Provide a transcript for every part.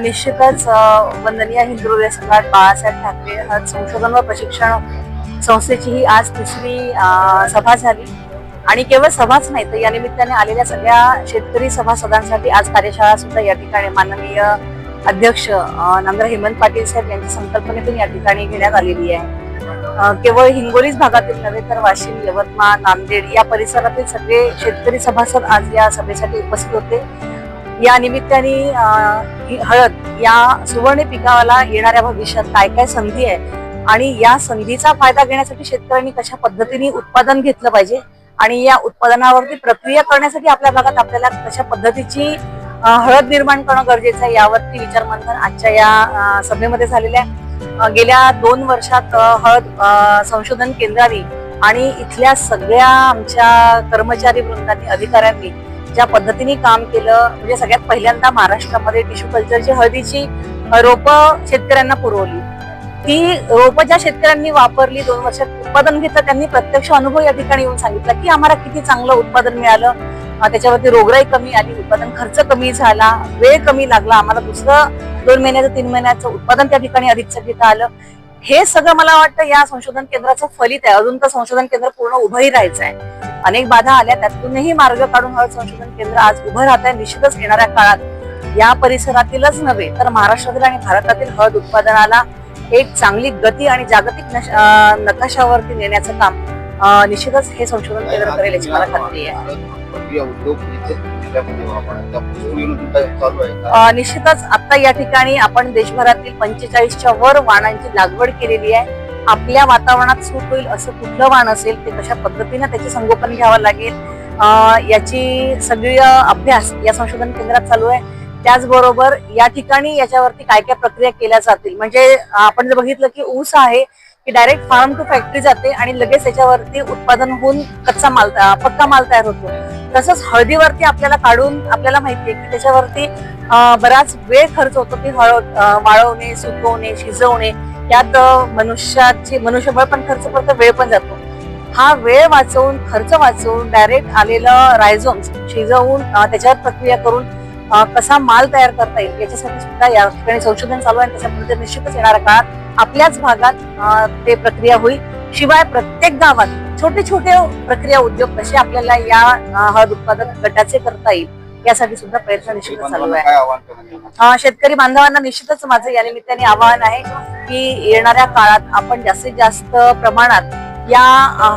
निश्चितच वंदनीय हिंदू हृदय सम्राट बाळासाहेब ठाकरे हा संशोधन व प्रशिक्षण संस्थेची ही आज तिसरी सभा झाली. आणि केवळ सभाच नाही तर या निमित्ताने आलेल्या सगळ्या शेतकरी सभासदांसाठी आज कार्यशाळा सुद्धा या ठिकाणी माननीय अध्यक्ष अ, नामदार हेमंत पाटील साहेब यांच्या संकल्पनेतून या ठिकाणी घेण्यात आलेली आहे. केवळ हिंगोलीच भागातील नव्हे तर वाशिम यवतमाळ नांदेड या परिसरातील सगळे शेतकरी सभासद आज या सभेसाठी उपस्थित होते. या निमित्ताने ही हळद या सुवर्ण पिकाला येणाऱ्या भविष्यात काय काय संधी आहे आणि या संधीचा फायदा घेण्यासाठी शेतकऱ्यांनी कशा पद्धतीने उत्पादन घेतलं पाहिजे आणि या उत्पादनावरती प्रक्रिया करण्यासाठी आपल्या भागात आपल्याला कशा पद्धतीची हळद निर्माण करणं गरजेचं आहे यावरती विचार मंथन आजच्या या सभेमध्ये झालेल्या आहे. गेल्या दोन वर्षात हळद संशोधन केंद्राने आणि इथल्या सगळ्या आमच्या कर्मचारी वृंदांनी अधिकाऱ्यांनी ज्या पद्धतीने काम केलं म्हणजे सगळ्यात पहिल्यांदा महाराष्ट्रामध्ये टिश्यू कल्चरची हळदीची रोप शेतकऱ्यांना पुरवली. ती रोप ज्या शेतकऱ्यांनी वापरली दोन वर्षात उत्पादन घेतलं त्यांनी प्रत्यक्ष अनुभव या ठिकाणी येऊन सांगितला की आम्हाला किती चांगलं उत्पादन मिळालं. त्याच्यावरती रोगराई कमी आली उत्पादन खर्च कमी झाला वेळ कमी लागला आम्हाला दुसरं दोन महिन्याचं तीन महिन्याचं उत्पादन त्या ठिकाणी अधिकचं घेता आलं. हे सगळं मला वाटतं या संशोधन केंद्राचं फलित आहे. अजून तर संशोधन केंद्र पूर्ण उभंही राहायचं आहे. अनेक बाधा आल्या त्यातूनही मार्ग काढून हळद संशोधन केंद्र आज उभं राहत आहे निश्चितच येणाऱ्या काळात या परिसरातीलच नव्हे तर महाराष्ट्रातील आणि भारतातील हळद उत्पादनाला एक चांगली गती आणि जागतिक नकाशावरती नेण्याचं काम निश्चितच हे संशोधन केंद्र करेल याची मला खात्री आहे. निश्चितच आता या ठिकाणी आपण देशभरातील पंचेचाळीसच्या वर वाणांची लागवड केलेली आहे. आपल्या वातावरणात सूट होईल असं कुठलं वाण असेल ते कशा पद्धतीनं त्याचे संगोपन घ्यावं लागेल याची सगळी अभ्यास या संशोधन केंद्रात चालू आहे. त्याचबरोबर या ठिकाणी याच्यावरती काय काय प्रक्रिया केल्या जातील? म्हणजे आपण जर बघितलं की ऊस आहे की डायरेक्ट फार्म टू फॅक्टरी जाते आणि लगेच त्याच्यावरती उत्पादन होऊन कच्चा माल पक्का माल तयार होतो. तसंच हळदीवरती आपल्याला काढून आपल्याला माहितीये की त्याच्यावरती बराच वेळ खर्च होतो ती हळद वाळवणे सुकवणे शिजवणे यात मनुष्याची मनुष्यबळ पण खर्च करतो वेळ पण जातो. हा वेळ वाचवून खर्च वाचवून डायरेक्ट आलेलं रायझोम शिजवून त्याच्यावर प्रक्रिया करून कसा माल तयार करता येईल याच्यासाठी सुद्धा या ठिकाणी संशोधन चालू आहे. त्याच्यामध्ये निश्चितच येणाऱ्या काळात आपल्याच भागात ते प्रक्रिया होईल. शिवाय प्रत्येक गावात छोटे छोटे प्रक्रिया उद्योग कसे आपल्याला या हळद उत्पादन गटाचे करता येईल यासाठी सुद्धा प्रयत्न निश्चितच चालू आहे. शेतकरी बांधवांना निश्चितच माझं या निमित्ताने आवाहन आहे की येणाऱ्या काळात आपण जास्तीत जास्त प्रमाणात या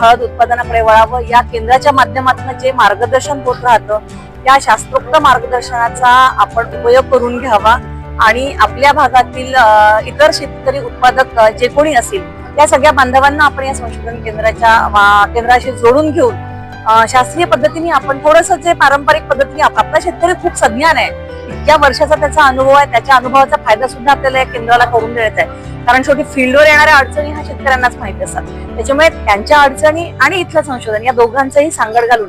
हळद उत्पादनाकडे वळावं या केंद्राच्या माध्यमातून जे मार्गदर्शन होत राहतं त्या शास्त्रोक्त मार्गदर्शनाचा आपण उपयोग करून घ्यावा आणि आपल्या भागातील इतर शेतकरी उत्पादक जे कोणी असतील या सगळ्या बांधवांना आपण या संशोधन केंद्राच्या केंद्राशी जोडून घेऊन शास्त्रीय पद्धतीने आपण थोडस जे पारंपरिक पद्धतीने आपला शेतकरी खूप सज्ञान आहे. इतक्या वर्षाचा त्याचा अनुभव आहे. त्याच्या अनुभवाचा फायदा सुद्धा आपल्याला या केंद्राला करून देण्यात आहे. कारण शेवटी फील्डवर येणाऱ्या अडचणी हा शेतकऱ्यांनाच माहिती असतात. त्याच्यामुळे त्यांच्या अडचणी आणि इथलं संशोधन या दोघांचंही सांगड घालून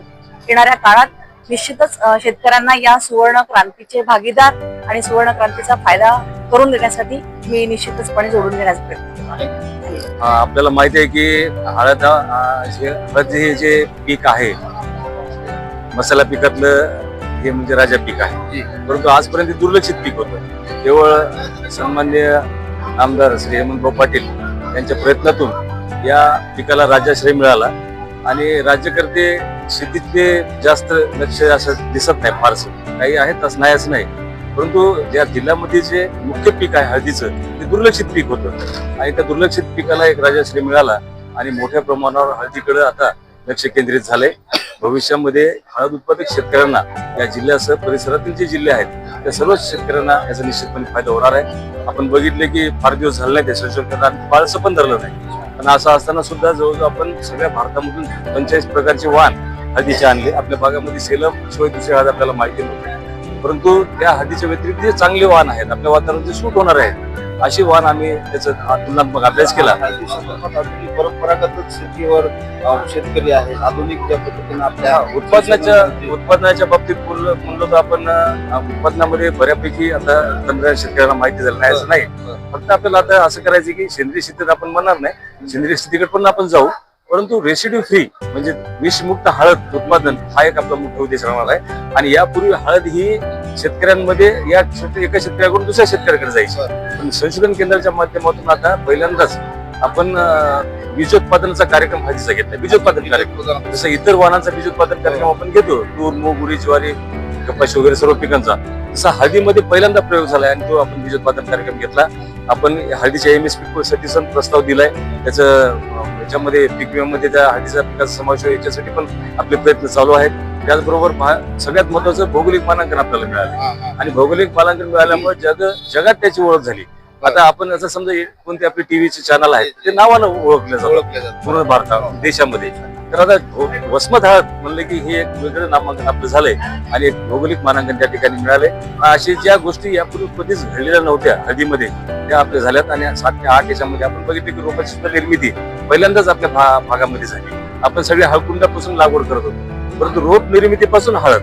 येणाऱ्या काळात निश्चितच शेतकऱ्यांना या सुवर्ण क्रांतीचे भागीदार आणि सुवर्ण क्रांतीचा फायदा करून देण्यासाठी मी निश्चितचपणे जोडून देण्याचा प्रयत्न आपल्याला माहिती आहे की हळद हा, हळद हे जे पीक आहे मसाला पिकातलं हे म्हणजे राजा पीक आहे. परंतु आजपर्यंत दुर्लक्षित पीक होतं. केवळ सन्मान्य आमदार श्री हेमंतभाऊ पाटील यांच्या प्रयत्नातून या पिकाला राज्याश्रय मिळाला आणि राज्यकर्ते शेतीतले जास्त लक्ष असं दिसत नाही फारसं. काही आहेत तसं नाही असं नाही. परंतु ज्या जिल्ह्यामध्ये जे मुख्य पीक आहे हळदीचं ते दुर्लक्षित पीक होतं. आणि त्या दुर्लक्षित पिकाला एक राजाश्री मिळाला आणि मोठ्या प्रमाणावर हळदीकडे आता लक्ष केंद्रित झालंय. भविष्यामध्ये हळद उत्पादक शेतकऱ्यांना या जिल्ह्यासह परिसरातील जे जिल्हे आहेत त्या सर्व शेतकऱ्यांना याचा निश्चितपणे फायदा होणार आहे. आपण बघितले की फार दिवस झाले नाही त्या संशोधनात फारसं पण धरलं नाही. पण असं असताना सुद्धा जवळजवळ आपण सगळ्या भारतामधून पंचेचाळीस प्रकारचे वाहन हळदीचे आणले. आपल्या भागामध्ये सेलम शिवाय दुसरे हळद आपल्याला माहिती नव्हती. परंतु त्या हळदीच्या व्यतिरिक्त जे चांगले वाहन आहेत आपल्या वातावरणात सूट होणार आहेत अशी वाहन आम्ही त्याचा तुलनात्मक अभ्यास केला. परंपरागत शेतीवर शेतकरी आहेत. आधुनिक ज्या पद्धतीने आपल्या उत्पादनाच्या उत्पादनाच्या बाबतीत बोललो म्हणलो तर आपण उत्पादनामध्ये बऱ्यापैकी आता तंत्र शेतकऱ्यांना माहिती झालं नाही असं नाही. फक्त आपल्याला आता असं करायचं की सेंद्रिय शेतीत आपण म्हणणार नाही. सेंद्रिय शेतीकडे पण आपण जाऊ. परंतु रेसिड्यू फ्री म्हणजे विषमुक्त हळद उत्पादन हा एक आपला मुख्य उद्देश राहणार आहे. आणि यापूर्वी हळद ही शेतकऱ्यांमध्ये या शेत- एका शेतकऱ्याकडून दुसऱ्या शेतकऱ्याकडे जायची. पण संशोधन केंद्राच्या माध्यमातून आता पहिल्यांदाच आपण अं, बीजोत्पादनाचा कार्यक्रम हळदीचा घेतला. बीजोत्पादन कार्यक्रम. जसं इतर वाहनांचा बीजोत्पादन कार्यक्रम आपण घेतो तूर मूग उडी ज्वारी कपाशी वगैरे सर्व पिकांचा. तसा हळदीमध्ये पहिल्यांदा प्रयोग झालाय आणि तो आपण बीजोत्पादन कार्यक्रम घेतला. आपण हळदीच्या एम एस पी साठी प्रस्ताव दिलाय. त्याचं याच्यामध्ये पीक विम्यामध्ये त्या हळदीचा पिकाचा समावेश याच्यासाठी पण आपले प्रयत्न चालू आहेत. त्याचबरोबर सगळ्यात महत्वाचं भौगोलिक मानांकन आपल्याला मिळालं. आणि भौगोलिक मानांकन मिळाल्यामुळे जग जगात त्याची ओळख झाली. आता आपण असं समजा कोणते आपले टीव्हीचे चॅनल आहेत ते नावानं ओळखले जातात पूर्ण भारतात देशामध्ये. तर आता वसमत हळद म्हणलं की हे एक वेगळं नामांकन आपलं झालंय आणि एक भौगोलिक मानांकन त्या ठिकाणी मिळाले अशी ज्या गोष्टी यापूर्वी कधीच घडलेल्या नव्हत्या हळदीमध्ये त्या आपल्या झाल्यात आणि सात ते आठ याच्यामध्ये आपण बघितलं की रोपाची सुद्धा निर्मिती पहिल्यांदाच आपल्या भा- भागामध्ये झाली. आपण सगळे हळकुंडापासून लागवड करत होतो. परंतु रोप निर्मितीपासून हळद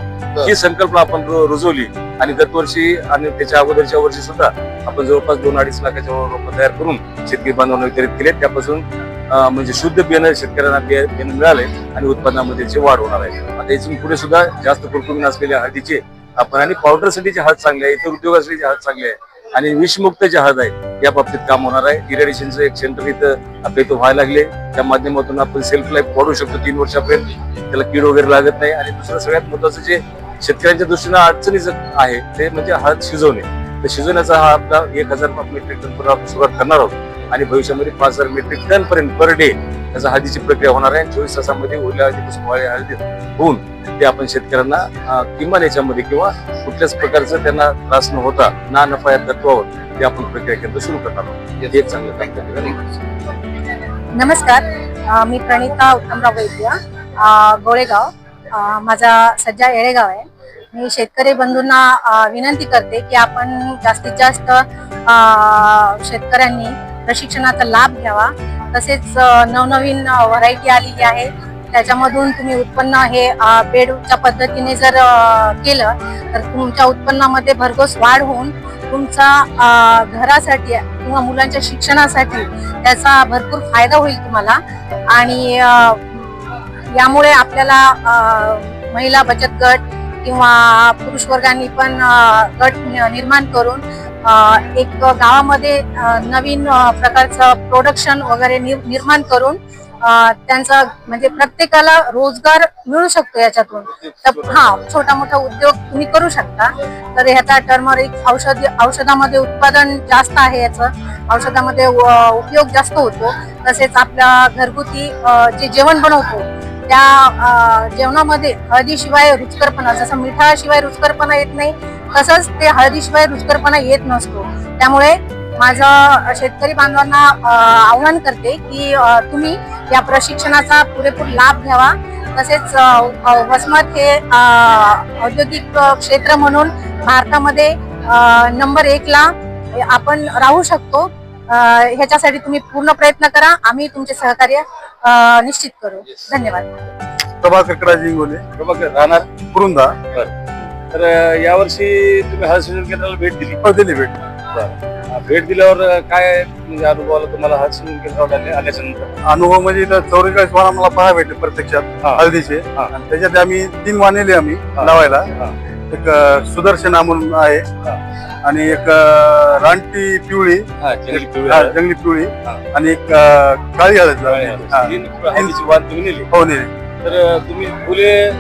ही संकल्पना आपण रु- रुजवली. आणि दरवर्षी आणि त्याच्या अगोदरच्या वर्षी सुद्धा आपण जवळपास दोन अडीच लाखाच्या रोपं तयार करून शेतकरी बांधवांना वितरित केले त्यापासून म्हणजे शुद्ध बियाणं शेतकऱ्यांना बियाणं मिळाले आणि उत्पन्नामध्ये त्याची वाढ होणार आहे. आता इथून पुढे सुद्धा जास्त कुरकुमीन असलेल्या हळदीचे आपण आणि पावडरसाठीची हळद चांगले आहे इतर उद्योगासाठीची हळद चांगले आहे आणि विषमुक्त जे हळद आहे या बाबतीत काम होणार आहे. इरेडिशनचं एक सेंटर इथं आपल्या इथं व्हायला लागले. त्या माध्यमातून आपण सेल्फ लाईफ वाढवू शकतो तीन वर्षापर्यंत. त्याला कीड वगैरे लागत नाही. आणि दुसरं सगळ्यात महत्वाचं जे शेतकऱ्यांच्या दृष्टीनं अडचणीचं आहे ते म्हणजे हळद शिजवणे. तर शिजवण्याचा हा आपला एक हजार मेट्रिक टन पर्यंत आपण सुरुवात करणार आहोत. आणि भविष्यामध्ये पाच हजार मेट्रिक टन पर्यंत पर डे त्याचा हळदीची प्रक्रिया होणार आहे. चोवीस तासामध्ये ओल्या हळदीपासून वाळ्या हळदी होऊन ते आपण शेतकऱ्यांना किमान याच्यामध्ये किंवा कुठल्याच प्रकारचं त्यांना त्रास न होता ना नफा या तत्वावर ते आपण प्रक्रिया केंद्र सुरू करणार आहोत. हे एक चांगलं काम नमस्कार. मी प्रणिता उत्तमराव वैद्य गोळेगाव माझा सज्जा येळेगाव आहे. मी शेतकरी बंधूंना विनंती करते की आपण जास्तीत जास्त शेतकऱ्यांनी प्रशिक्षणाचा लाभ घ्यावा. तसेच नवनवीन व्हरायटी आलेली आहे. त्याच्यामधून तुम्ही उत्पन्न हे बेडच्या पद्धतीने जर केलं तर तुमच्या उत्पन्नामध्ये भरघोस वाढ होऊन तुमचा घरासाठी किंवा मुलांच्या शिक्षणासाठी त्याचा भरपूर फायदा होईल तुम्हाला. आणि यामुळे आपल्याला महिला बचत गट किंवा पुरुष वर्गांनी पण गट निर्माण करून एक गावामध्ये नवीन प्रकारचं प्रोडक्शन वगैरे निर्माण करून त्यांचा त्यांचं म्हणजे प्रत्येकाला रोजगार मिळू शकतो याच्यातून. तर हा छोटा मोठा उद्योग तुम्ही करू शकता. तर ह्याचा टर्मरिक औषधी औषधामध्ये उत्पादन जास्त आहे याचं. औषधामध्ये व- उपयोग जास्त होतो. तसेच आपल्या घरगुती जे जेवण बनवतो त्या जेवणामध्ये हळदीशिवाय रुचकरपणा जसं मिठाशिवाय रुचकरपणा येत नाही तसंच ते हळदीशिवाय रुचकरपणा येत नसतो. त्यामुळे माझं शेतकरी बांधवांना आव्हान करते की तुम्ही या प्रशिक्षणाचा पुरेपूर लाभ घ्यावा. तसेच वसमत हे औद्योगिक क्षेत्र म्हणून भारतामध्ये नंबर एकला आपण राहू शकतो. ह्याच्यासाठी तुम्ही पूर्ण प्रयत्न करा. आम्ही तुमचे सहकार्य निश्चित करू. धन्यवाद. प्रभाकर कडाजी इंगोले. प्रभाकर राहणार. कुरुंदा तर अं, यावर्षी तुम्ही हळद संशोधन केंद्राला भेट दिली. हो, दिली भेट. अं, भेट दिल्यावर अं, काय म्हणजे अनुभव आला तुम्हाला हळद संशोधन केंद्रावर आले- आल्याच्यानंतर अनुभव म्हणजे इथं चौवेचाळीस वाण आम्हाला पाहायला भेटले प्रत्यक्षात हा. हळदीचे. हा. आणि त्याच्यात आम्ही तीन वाण नेले आम्ही. लावायला. हा. एक सुदर्शना म्हणून आहे. आणि एक रानटी पिवळी. हा, जंगली पिवळी. आणि एक काळी हळद. हा. नेली. तर तुम्ही फुले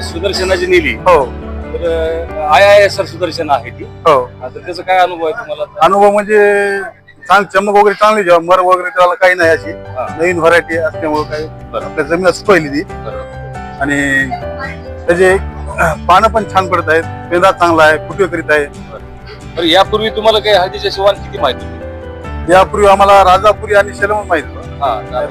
सुदर्शनाची नेली. हो. तर I I S R Sudarshan आहे ती. हो. आता त्याचा काय अनुभव आहे तुम्हाला? अनुभव म्हणजे चांग चमक वगैरे चांगली जेव्हा मर वगैरे त्याला काही नाही अशी. नवीन व्हरायटी असल्यामुळे काही. आपल्या जमीनच पहिली ती. आणि त्याचे पानं पण छान पडत आहेत. पेंदा चांगला आहे फुटवे करीत आहे. तर यापूर्वी तुम्हाला काही हळदीच्या शिवान किती माहिती होती? यापूर्वी आम्हाला राजापुरी आणि शेलमन माहीत होतं.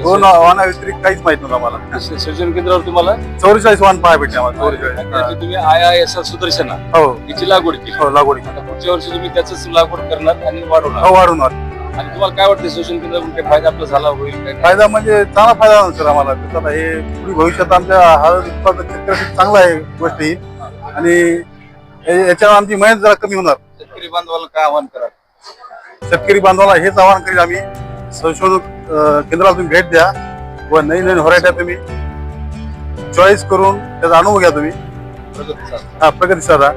दोन वाहना व्यतिरिक्त काहीच माहीत नव्हतं आम्हाला. संशोधन केंद्रावर तुम्हाला? चौवेचाळीस वाहन पाहायला भेटले आम्हाला चौवेचाळीस तुम्ही आय आय एस सुदर्शना हो. हिची लागवड केली. हो लागवड पुढच्या वर्षी तुम्ही त्याच लागवड करणार आणि वाढवणार. हो वाढून वाढ आणि तुम्हाला काय वाटतं संशोधन केंद्रातून काही फायदा आपला झाला होईल काय? फायदा म्हणजे चांगला फायदा होणार सर आम्हाला. त्याचा हे पुढे भविष्यात आमच्या हळद उत्पादक शेतकऱ्यासाठी चांगला आहे गोष्ट ही. आणि हे- याच्यावर आमची मेहनत जरा कमी होणार. शेतकरी बांधवाला काय आव्हान करा शेतकरी बांधवाला हेच आवाहन करील आम्ही. संशोधक अं, केंद्राला तुम्ही भेट द्या. व नवीन नवीन व्हरायट्या तुम्ही. चॉईस करून त्याचा अनुभव घ्या तुम्ही. प्रगती. हा प्रगती साधा